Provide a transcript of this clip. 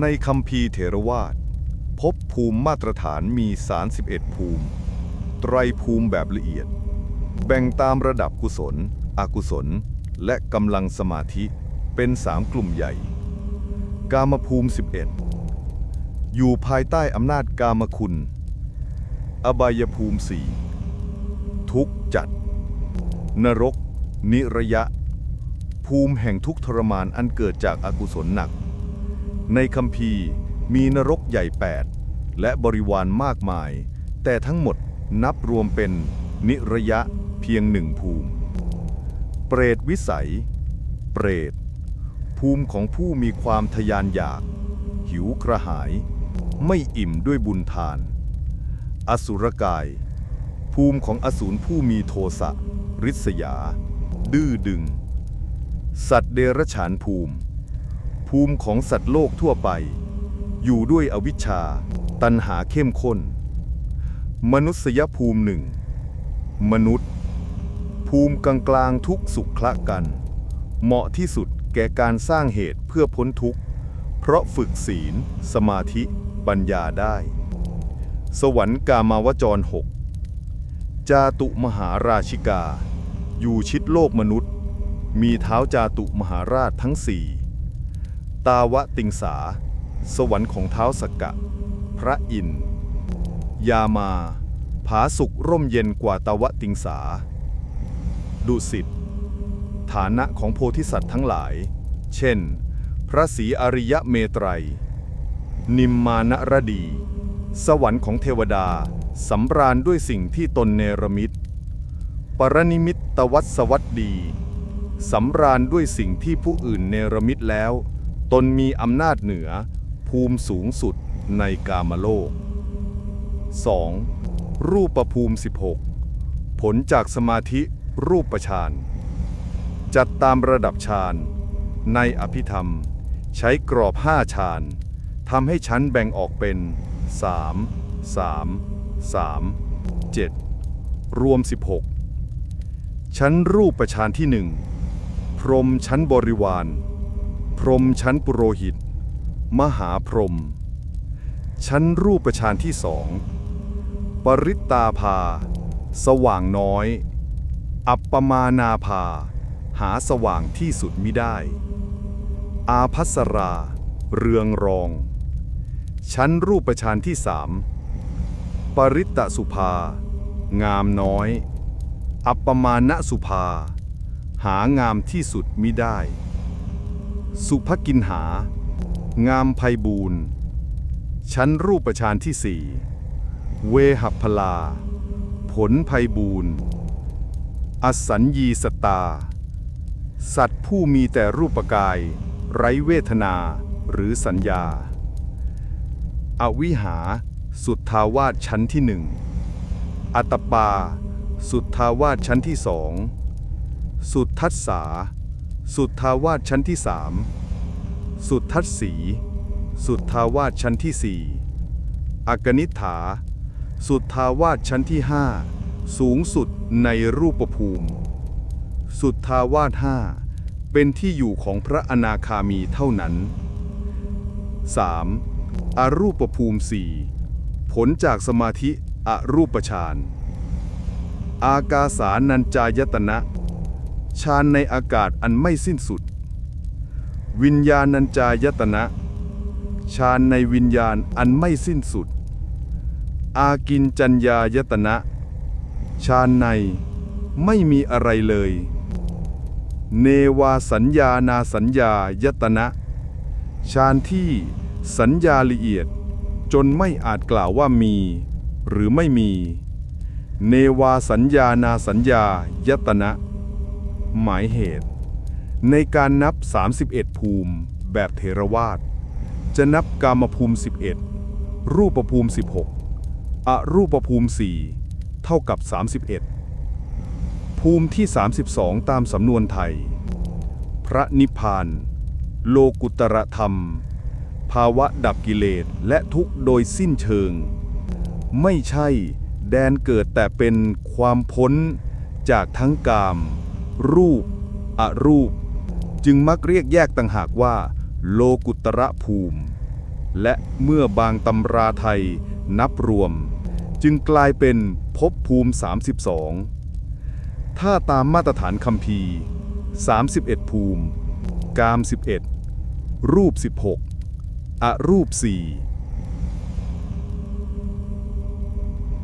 ในคำพีเถรวาทพบภูมิมาตรฐานมี 31 ภูมิ ไตรภูมิแบบละเอียด แบ่งตามระดับกุศล อกุศล และกำลังสมาธิเป็นสามกลุ่มใหญ่ กามภูมิ 11 อยู่ภายใต้อำนาจกามคุณ อบายภูมิสี่ทุกจัด นรก นิระยะ ภูมิแห่งทุกทรมานอันเกิดจากอากุศลหนัก ในคัมภีร์มีนรกใหญ่ 8 และบริวารมากมาย แต่ทั้งหมดนับรวมเป็นนิระยะเพียงหนึ่งภูมิ เปรตวิสัย เปรต ภูมิของผู้มีความทยานอยาก หิวกระหาย ไม่อิ่มด้วยบุญทาน อสุรกาย ภูมิของอสูรผู้มีโทสะริษยา ดื้อดึง สัตว์เดรัจฉานภูมิ ภูมิของสัตว์โลกทั่วไป อยู่ด้วยอวิชชา ตันหาเข้มข้น มนุษยภูมิหนึ่ง มนุษย์ ภูมิกลางกลางๆทุกสุขละกัน เหมาะที่สุดแก่การสร้างเหตุเพื่อพ้นทุกข์ เพราะฝึกศีล สมาธิ ปัญญาได้ สวรรค์กามาวจรหกจาตุมหาราชิกา อยู่ชิดโลกมนุษย์ มีเท้าจาตุมหาราชทั้งสี่ ตาวะติงสา สวรรค์ของเท้าสกกะ พระอินทร์ยามา ผาสุกร่มเย็นกว่าตาวะติงสา ดุสิต ฐานะของโพธิสัตว์ทั้งหลาย เช่น พระศรีอริยเมตรัย นิมมานรดี สวรรค์ของเทวดาสำราญด้วยสิ่งที่ตนเนรมิต ปรนิมิตตวัสวัสดี สำราญด้วยสิ่งที่ผู้อื่นเนรมิตแล้ว ตนมีอำนาจเหนือภูมิสูงสุดในกามโลก 2. รูปภูมิ 16 ผลจากสมาธิรูปฌานจัดตามระดับฌานในอภิธรรม ใช้กรอบห้าฌานทำให้ชั้นแบ่งออกเป็น 3 3 3 7 รวม 16 ชั้นรูปฌานที่หนึ่งพรมชั้นบริวาร พรหมชั้นปุโรหิต มหาพรหมชั้นรูปฌานที่สอง ปริตตาภา สว่างน้อย อัปปมานาภา หาสว่างที่สุดมิได้ อาพัสรา เรืองรอง ชั้นรูปฌานที่สามปริตตสุภา งามน้อย อัปปมาณสุภา หางามที่สุดมิได้ สุภกินหา งามไพบูรณ์ชั้นรูปฌานที่สี่เวหัพลา ผลไพบูรณ์อสัญญีสตา สัตว์ผู้มีแต่รูปกาย ไร้เวทนาหรือสัญญา อวิหา สุทธาวาสชั้นที่หนึ่ง อัตปา สุทธาวาสชั้นที่สอง สุทธัสสา สุทธาวาสชั้นที่สามสุทธัสสี สุทธาวาสชั้นที่สี่อกนิษฐา สุทธาวาสชั้นที่ห้าสูงสุดในรูปภูมิ สุทธาวาสห้าเป็นที่อยู่ของพระอนาคามีเท่านั้น 3. อรูปภูมิสี่ผลจากสมาธิอรูปฌาน อากาสานัญจายตนะ ฌานในอากาศอันไม่สิ้นสุด วิญญาณัญจายตนะฌานในวิญญาณอันไม่สิ้นสุด อากินจัญญายตนะฌานในไม่มีอะไรเลย เนวาสัญญานาสัญญายตนะฌานที่สัญญาละเอียด จนไม่อาจกล่าวว่ามี หรือไม่มี เนวาสัญญานาสัญญายตนะ หมายเหตุ ในการนับ 31 ภูมิ แบบเทรวาสจะนับกามภูมิ 11 รูปภูมิ 16อรูปภูมิ 4 เท่ากับ 31 ภูมิที่ 32 ตามสำนวนไทย พระนิพพาน โลกุตรธรรม ภาวะดับกิเลสและทุกโดยสิ้นเชิง ไม่ใช่แดนเกิดแต่เป็นความพ้นจากทั้งกาม รูป อรูป จึงมักเรียกแยกต่างหากว่า โลกุตระภูมิ และเมื่อบางตำราไทยนับรวม จึงกลายเป็นภพภูมิ 32 ถ้าตามมาตรฐานคัมภี31 ภูมิ กาม 11 รูป 16 อรูป 4